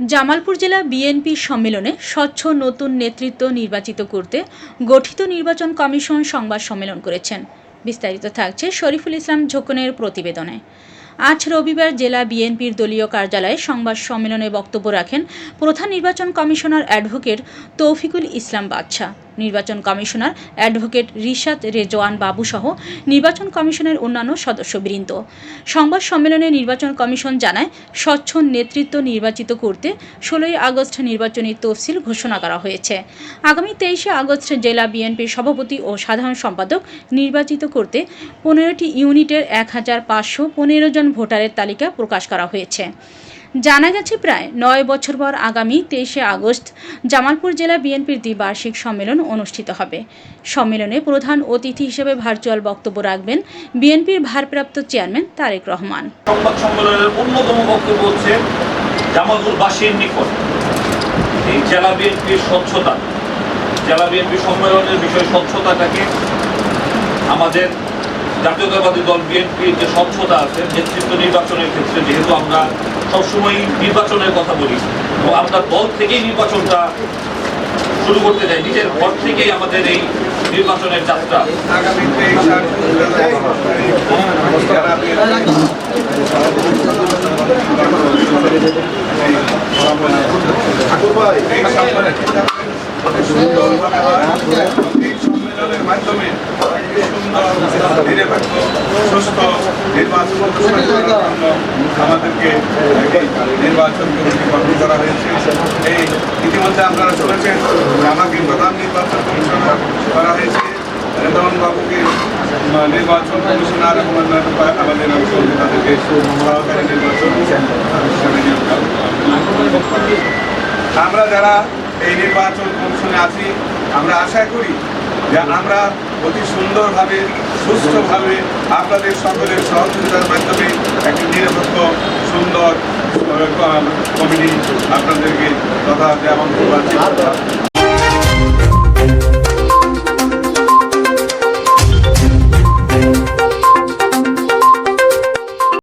জামালপুর জেলা বিএনপি সম্মেলনে স্বচ্ছ নতুন নেতৃত্ব নির্বাচিত করতে গঠিত নির্বাচন কমিশন সংবাদ সম্মেলন করেছেন। বিস্তারিত থাকছে শরীফুল ইসলাম ঝোকনের প্রতিবেদনে। আজ রবিবার জেলা বিএনপির দলীয় কার্যালয়ে সংবাদ সম্মেলনে বক্তব্য রাখেন প্রধান নির্বাচন কমিশনার অ্যাডভোকেট তৌফিকুল ইসলাম বাদশাহ। নির্বাচন কমিশনার অ্যাডভোকেট রিশাদ রেজওয়ান বাবুসহ নির্বাচন কমিশনের অন্যান্য সদস্যবৃন্দ। সংবাদ সম্মেলনে নির্বাচন কমিশন জানায়, স্বচ্ছ নেতৃত্ব নির্বাচিত করতে ষোলোই আগস্ট নির্বাচনী তফসিল ঘোষণা করা হয়েছে। আগামী তেইশে আগস্ট জেলা বিএনপির সভাপতি ও সাধারণ সম্পাদক নির্বাচিত করতে পনেরোটি ইউনিটের এক হাজার পাঁচশো পনেরো জন ভোটারের তালিকা প্রকাশ করা হয়েছে। জানা গেছে প্রায় নয় বছর পর আগামী তেইশে আগস্ট জামালপুর জেলা বিএনপির দ্বিবার্ষিক সম্মেলন অনুষ্ঠিত হবে। সম্মেলনে প্রধান অতিথি হিসেবে ভার্চুয়াল বক্তব্য রাখবেন বিএনপির ভারপ্রাপ্ত চেয়ারম্যান তারেক রহমান। সংবাদ সম্মেলনের অন্যতম বক্তব্য হচ্ছে জামালপুরবাসীর নিকট। এই জেলা বিএনপির স্বচ্ছতা, জেলা বিএনপি সম্মেলনের বিষয় স্বচ্ছতাটাকে আমাদের জাতীয়তাবাদী দল বিএনপির যে স্বচ্ছতা আছে, নেতৃত্ব নির্বাচনের ক্ষেত্রে যেহেতু আমরা সবসময় নির্বাচনের কথা বলি। এবং আমরা দল থেকেই নির্বাচনটা শুরু করতে যাই নিজের ঘর থেকেই আমাদের এই নির্বাচনের যাত্রা। মাধ্যমে সুন্দর সুস্থ নির্বাচন আমাদেরকে নির্বাচন কমিটি গঠন করা হয়েছে এই ইতিমধ্যে আপনারা শুনেছেন আমাকে প্রধান নির্বাচন কমিশনার করা হয়েছে রেদন বাবুকে নির্বাচন কমিশনার এবং অন্যান্য আমাদের তাদেরকে সহকারী নির্বাচন। আমরা যারা এই নির্বাচন কমিশনে আছি, আমরা আশা করি যে আমরা অতি সুন্দরভাবে সুস্থভাবে আপনাদের সকলের সহযোগিতার মাধ্যমে একটি নিরপেক্ষ সুন্দর কমিটি আপনাদেরকে তথা যেমন